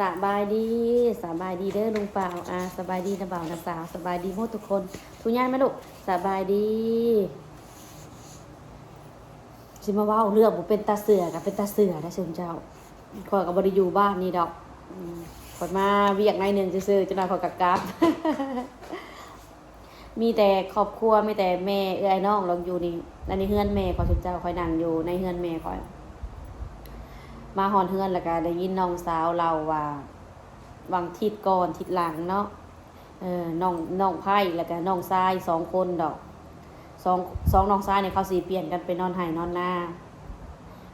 สบายดีสบายดีเด้อลุงเปล่าอ่าสบายดีนะบ่าวนะสาวสบายดีหมดทุกคนทุกย่านไหมลูกสบายดีสิมาว่าเรื่องผมเป็นตาเสือกับเป็นตาเสือนะเชิญเจ้าขอยกับบริยูบ้านนี่ดอกขอยมาเวียกในหนึ่งซื่อจะนาขอกับกราบมีแต่ครอบครัวมีแต่แม่เอ้ยน้องลองอยู่นี่นั่นนี่เฮือนแม่ขอยเชิญเจ้าคอยนั่งอยู่ในเฮือนแม่คอย มาหอนเฮือนแล้วก็ได้ยินน้องสาวเราว่าวังทิศก่อนทิศหลังเนาะเออน้องน้องไผ่แล้วก็น้องทรายสองคนดอกสองสองน้องทรายเนี่ยเขาสีเปลี่ยนกันไปนอนไห้นอนหน้า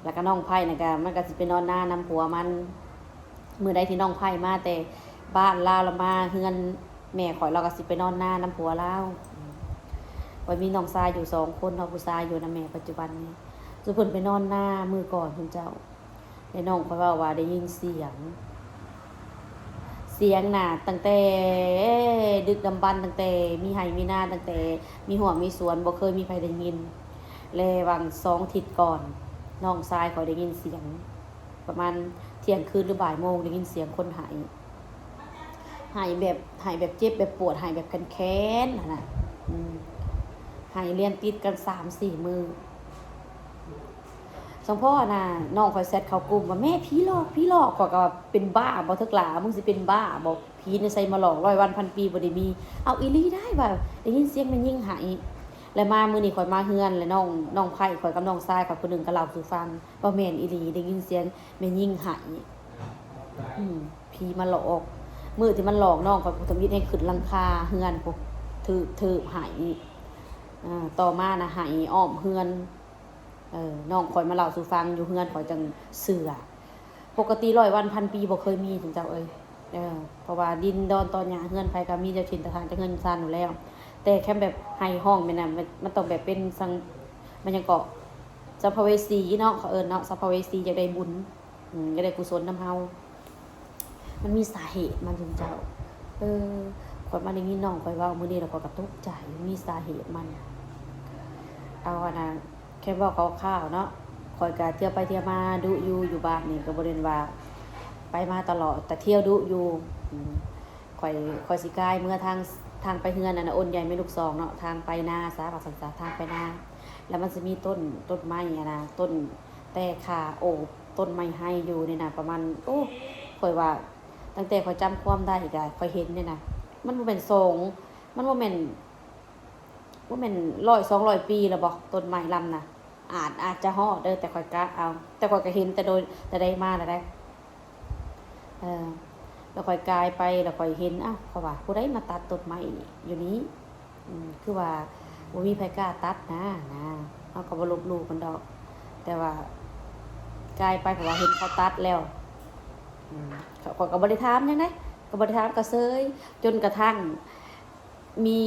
แล้วก็น้องไผ่เนี่ยก็มันก็สิไปนอนหน้านำผัวมันมือใดที่น้องไผ่มาแต่บ้านลาวละมาเฮือนแม่ขอยเราก็สิไปนอนหน้านำผัวเราไว้มีน้องทรายอยู่สองคนน้องผู้ชายอยู่นะแม่ปัจจุบันนี้สุเพิ่นไปนอนหน้ามือก่อนคุณเจ้า ในน้องเขาว่าว่าได้ยินเสียง เสียงน่ะตั้งแต่ดึกดำบรรพ์ตั้งแต่มีไห้มีนาตั้งแต่ มีหัวมีสวนบ่เคยมีใครได้ยินเลวังสองทิศก่อนน้องชายเขาได้ยินเสียง ประมาณเที่ยงคืนหรือบ่ายโมงได้ยินเสียงคนหายหายแบบหายแบบเจ็บแบบปวดหายแบบแค้นๆน่ะหายเรียนติดกันสามสี่มือ สมพ่อน่ะน้องคอยแซดเขากลุ่มว่าแม่ผีหลอกผีหลอกขอยก็ว่าเป็นบ้าบ่ทึกหลามึงสิเป็นบ้าบ่ผีในใส่มาหลอกร้อยวันพันปีบ่ได้มี เอาอีหลี่ได้ว่าได้ยินเสียงมันยิ่งหายแล้วมามื้อนี้ข่อยมาเฮือนแล้วน้องน้องไผ่ข่อยกับน้องทรายข่อยผู้หนึงก็เล่าสู่ฟังว่าแม่นอีหลีได้ยินเสียงแม่นยิ่งหายอืมผีมาหลอกมื้อที่มันหลอกน้องข่อยพุทธมิตรให้ขึ้นหลังคาเฮือนพวกถือถือหายอ่าต่อมานะหายอ้อมเฮือน เออน้องคอยมาเล่าสู่ฟังอยู่เฮือนคอยจังเสือปกติร้อยวันพันปีบ่เคยมีถึงเจ้าเอ้ยเออเพราะว่าดินดอนตอนหยาเฮือนไผก็มีเจ้าถิ่นตะทางจะเงินซานอยู่แล้ว แต่แค่แบบไห้ห้องแม่นน่ะมันต้องแบบเป็นสังมันยังเกาะสัพเพเวสีเนาะเขาเอิ้นเนาะสัพเพเวสีอยากได้บุญอืมอยากได้กุศลนำเฮามันมีสาเหตุมันถึงเจ้า เออข่อยมาได้ยินน้องข่อยว้ามื้อนี้แล้วก็กระตุกใจมีสาเหตุมัน เอาอะนะ แค่บอกเขาข้าวเนาะคอยกะเที่ยวไปเที่ยวมาดูอยู่อยู่บ้านนี่ก็บริเวณว่า ไปมาตลอดแต่เที่ยวดูอยู่คอยคอยสิกายเมื่อทางทางไปเฮือนน่ะนะอ้นใหญ่ไม่ลูกซองเนาะทางไปนาสาปักสันสาทางไปนาแล้วมันจะมีต้นต้นไม้อะนะต้นแต่ขาโอบต้นไม้ให้อยู่นี่ยนะประมาณโอ้คอยว่า ตั้งแต่คอยจำความได้อีกอะคอยเห็นเนี่ยนะมันบ่เป็นทรงมันบ่แม่น ว่ามันร้อยสองร้อยปีแล้วบอกต้นไม้ลำนะอาจอาจจะห่อเด้อแต่ข่อยกะเอา แต่ข่อยก็เห็นแต่โดยแต่ได้มาแล้วได้เออแล้วข่อยกายไปแล้วข่อยเห็นอ้าวเขาว่าผู้ใดมาตัดต้นไม้อยู่นี้อคือว่าบ่มีไผกล้าตัดนะนะเขาก็บ่ลบลู่กันดอก แต่ว่ากายไปเพราะว่าเห็นเขาตัดแล้วเขาข้อยก็บ่ได้ถามยังไดก็บ่ได้ถามก็เซยจนกระทั่งมี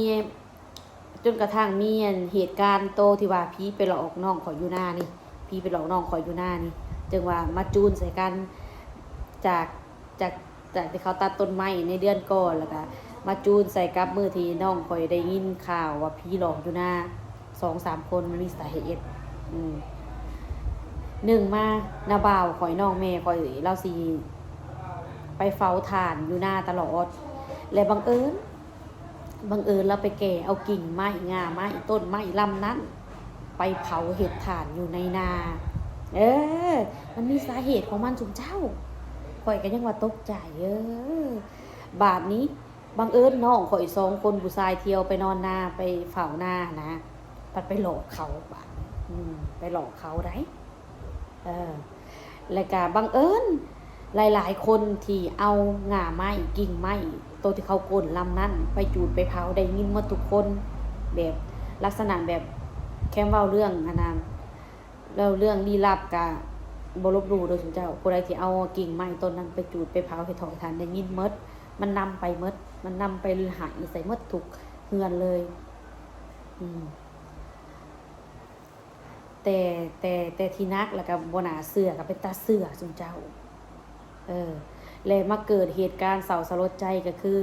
จนกระทั่งมีอันเหตุการณ์โตที่ว่าพี่ไปหลอกน้องขอยอยู่หน้านี่พี่ไปหลอกน้องขอยอยู่หน้านี่จึงว่ามาจูนใส่กันจากจากจากที่เขาตัดต้นไม้ในเดือนก่อนแล้วก็มาจูนใส่กับมือทีน้องขอยได้ยินข่าวว่าพี่หลอกอยู่หน้าสองสามคนมันมีสาเหตุอืมหนึ่งมาหนาบ่าวขอยน้องแม่ขอยเราสีไปเฝ้าฐานอยู่หน้าตลอด และบังเอิญ บังเอิญเราไปแก่เอากิ่งไม้งาไม้ต้นไม้ลำนั้น ไปเผาเห็ดถ่านอยู่ในนา เออ มันมีสาเหตุของมันสุมเจ้าข่อยก็ยังว่าตกใจเออบาทนี้บังเอิญน้องข่อยสองคนผู้ชายเที่ยวไปนอนนาไปเฝ้านานะปัดไปหลอกเขาบาดนี้อืมไปหลอกเขาได้เออแล้วก็บังเอิญ หลาย ๆ คนที่เอาง่าไม้กิ่งไม้ตัวที่เขาโกนลำนั้นไปจูดไปเผาได้ยินหมดทุกคนแบบลักษณะแบบแค่เว้าเรื่องอันนั้นเราเรื่องลี้ลับกะบบลบหลูโดยสมเจ้าผู้ใดที่เอากิ่งไม้ต้นนั้นไปจูดไปเผาไปถอยทานได้ยินมด มันนำไปมด มันนำไปหายใส่มดทุกเฮือนเลย อืมแต่แต่แต่ที่นักแล้วก็บนาเสือก็เป็นตาเสือสมเจ้า เออเลยมาเกิดเหตุการณ์เศร้าสลดใจก็คือ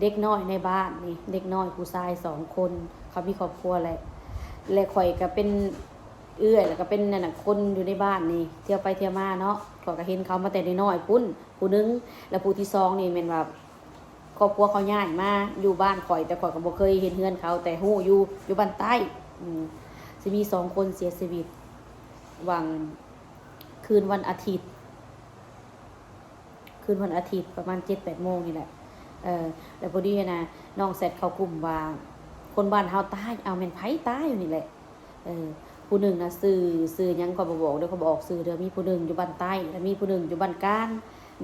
เด็กน้อยในบ้านนี่เด็กน้อยผู้ชายสองคน เขามีครอบครัวแหละและข่อยก็เป็นเอื้อยแล้วก็เป็นนั่นน่ะคนอยู่ในบ้านนี่เที่ยวไปเที่ยวมาเนาะข่อยก็เห็นเขามาแต่น้อยๆปุ้นผู้หนึงแล้วผู้ที่สองนี่แม่นว่าครอบครัวเขาย้ายมาอยู่บ้านข่อยแต่ข่อยก็บ่เคยเห็นเฮือนเขา แต่ฮู้อยู่อยู่บ้านใต้อืมสิมีสองคนเสียชีวิตวังคืนวันอาทิตย์ คืนวันอาทิตย์ประมาณ7-8โมงนี่แหละเออแล้วพอดีนะน้องเสร็จเขากลุ่มว่า คนบ้านเฮาตายเอาแม่นไผตายอยู่นี่แหละเออผู้หนึ่งนะซื้อซื้อยังก็บ่บอกเดี๋ยวเขาบอกซื้อเดี๋ยวมีผู้หนึ่งอยู่บ้านใต้แล้วมีผู้หนึ่งอยู่บ้านกลาง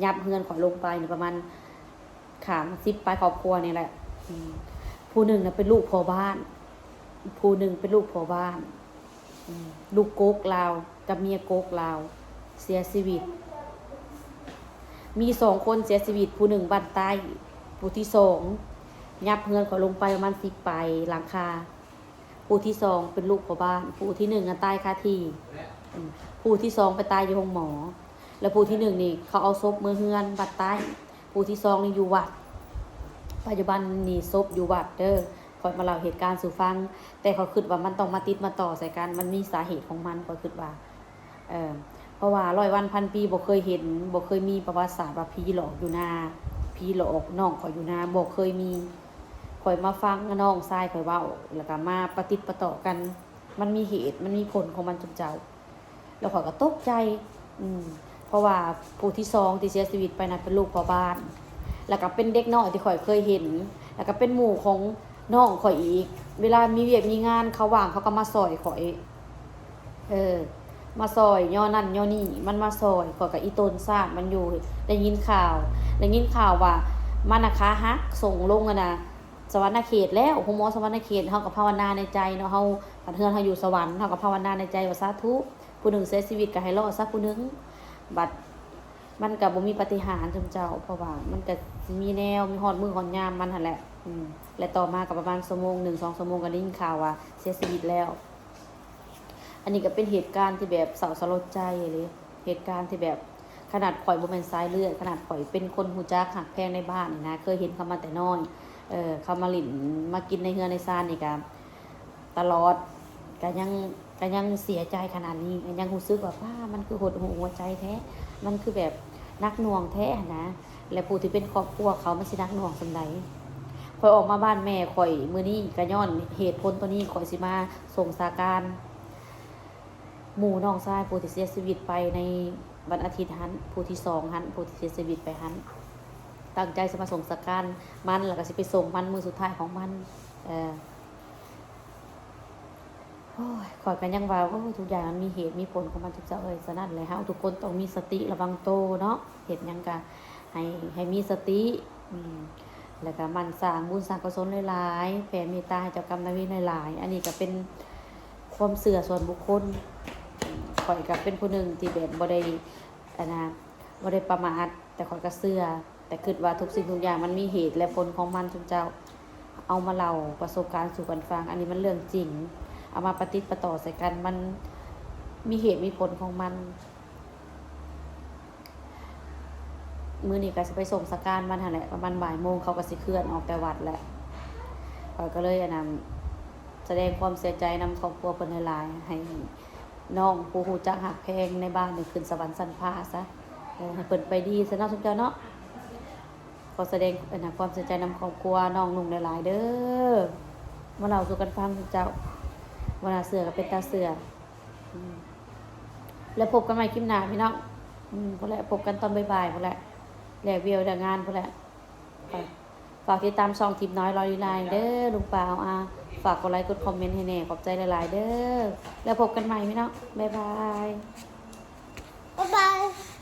ยับเฮือนขอลงไปประมาณขามสิปลายครอบครัวนี่แหละผู้หนึ่งนะเป็นลูกพ่อบ้าน ผู้หนึ่งเป็นลูกพ่อบ้าน ลูกโกกลาวกับเมียโกกลาว เสียชีวิต มีสองคนเสียชีวิตผู้หนึ่งบานใต้ผู้ที่สองยับเฮือนเขาลงไปประมาณสิบไปหลังคา ผู้ที่สองเป็นลูกของบ้าน ผู้ที่หนึ่งตายคาที่ผู้ที่สองไปตายอยู่ห้องหมอ แล้วผู้ที่หนึ่งนี่เขาเอาศพมือเฮือนบัดใต้ผู้ที่สองนี่อยู่วัด ปัจจุบันนี่ศพอยู่วัดเด้อคอยมาเล่าเหตุการณ์สู่ฟัง แต่เขาคิดว่ามันต้องมาติดมาต่อใส่กันมันมีสาเหตุของมันก็คิดว่า เออ เพราะว่าร้อยวันพันปีบ่เคยเห็นบ่เคยมีประวัติศาสตร์ว่าผีหลอกอยู่นาผีหลอกน้องข่อยอยู่นาบ่เคยมีข่อยมาฟังน้องทรายข่อยเว้าแล้วก็มาปฏิดประต่อกัน มันมีเหตุมันมีผลของมันจำเจ้า แล้วข่อยก็ตกใจ อืม เพราะว่าผู้ที่สองที่เสียชีวิตไปนั้นเป็นลูกพ่อบ้าน แล้วก็เป็นเด็กน้อยที่ข่อยเคยเห็น แล้วก็เป็นหมู่ของน้องข่อยอีก เวลามีเวียกมีงานเขาว่างเขาก็มาซอยข่อย เออ มาซอยย่อนั่นย่อนี่มันมาซอยข่อกับอีตนซามันอยู่ได้ยินข่าวได้ยินข่าวว่ามันนะคะฮักส่งลงอะนะสวรรค์เขตแล้วโฮโมสวรรค์เขตเฮากับภาวนาในใจเนาะเฮาผันเฮือนเฮาอยู่สวรรค์เฮากับภาวนาในใจว่าสาธุผู้หนึ่งเสียชีวิตก็ให้รอดซะผู้หนึ่งบัดมันกับบ่มีปฏิหารจำเจ้าเพราะว่ามันก็มีแนวมีฮอดมือฮอดยามมันหั่นแหละ อืมและต่อมากับประมาณชั่วโมงหนึ่งสองชั่วโมงก็ได้ยินข่าวว่าเสียชีวิตแล้ว อันนี้ก็เป็นเหตุการณ์ที่แบบเศร้าสลดใจเลยเหตุการณ์ที่แบบขนาดข่อยบ่แม่นสายเลือดขนาดข่อยเป็นคนหูจักหักแพงในบ้านนี่นะเคยเห็นเขามาแต่น้อยเออเขามาหลินมากินในเฮือในซานนี่ก็ตลอดก็ยังก็ยังเสียใจขนาดนี้ยังรู้สึกว่าป้ามันคือหดหูหัวใจแท้ มันคือแบบนักหน่วงแท้นะและผู้ที่เป็นครอบครัวเขามันสินักหน่วงสำใดข่อยออกมาบ้านแม่ข่อยมือนี้ก็ย้อนเหตุผลตัวนี้ข่อยสิมาส่งสาการ หมู่น้องชายผู้ที่เสียชีวิตไปในวันอาทิตย์หันผู้ที่สองหันผู้ที่เสียชีวิตไปหันตั้งใจจะมาส่งสการมันแล้วก็สิไปส่งมันมือสุดท้ายของมันเออโอ้ยขอยกันยังว่าโอ้ทุกอย่างมันมีเหตุมีผลของมันทุกเจ้าเอ้ยสนั่นเลยฮะทุกคนต้องมีสติระวังโตเนาะเหตุยังกะให้ให้มีสติแล้วก็มันสร้างบุญสร้างกุศลหลายๆแผ่เมตตาให้เจ้ากรรมนายเวรหลายๆอันนี้ก็เป็นความเสื่อส่วนบุคคล ข่อยก็เป็นผู้หนึ่งที่แบบบ่ได้อันนะบ่ได้ประมาทแต่ข่อยก็เชื่อแต่คิดว่าทุกสิ่งทุกอย่างมันมีเหตุและผลของมันทุกเจ้า เอามาเล่าประสบการณ์สู่กันฟัง อันนี้มันเรื่องจริง เอามาปฏิดประต่อใส่กันมันมีเหตุมีผลของมันมือนี้ก็จะไปส่งสการมันหันแหละประมาณบ่ายโมงเขาก็สิเคลื่อนออกแต่วัดแหละข่อยก็เลยนนั้นแสดงความเสียใจนำครอบครัวเพิ่นหลายให้ น้องผู้ฮู้จักหักแพงในบ้านนี่ขึ้นสวรรค์สันพาซะเออให้เปิดไปดีซะเนาะทุกเจ้าเนาะขอแสดงเอ่อนะความเสียใจนำครอบครัวน้องนุ่งหลายๆเด้อมาเล่าสู่กันฟังทุกเจ้าวลาเสือก็เป็นตาเสือแล้วพบกันใหม่คลิปหน้าพี่น้องอืมพอแหละพบกันตอนบ่ายๆพอแหละแหลกเวียวแหลกงานพอแหละฝากติดตามช่องทิปน้อยรอยลีไลน์เด้อลุงปาวอา ฝากกดไลค์กดคอมเมนต์ให้แน่ขอบใจหลาย ๆ เด้อ แล้วพบกันใหม่พี่น้องบ๊ายบาย บ๊ายบาย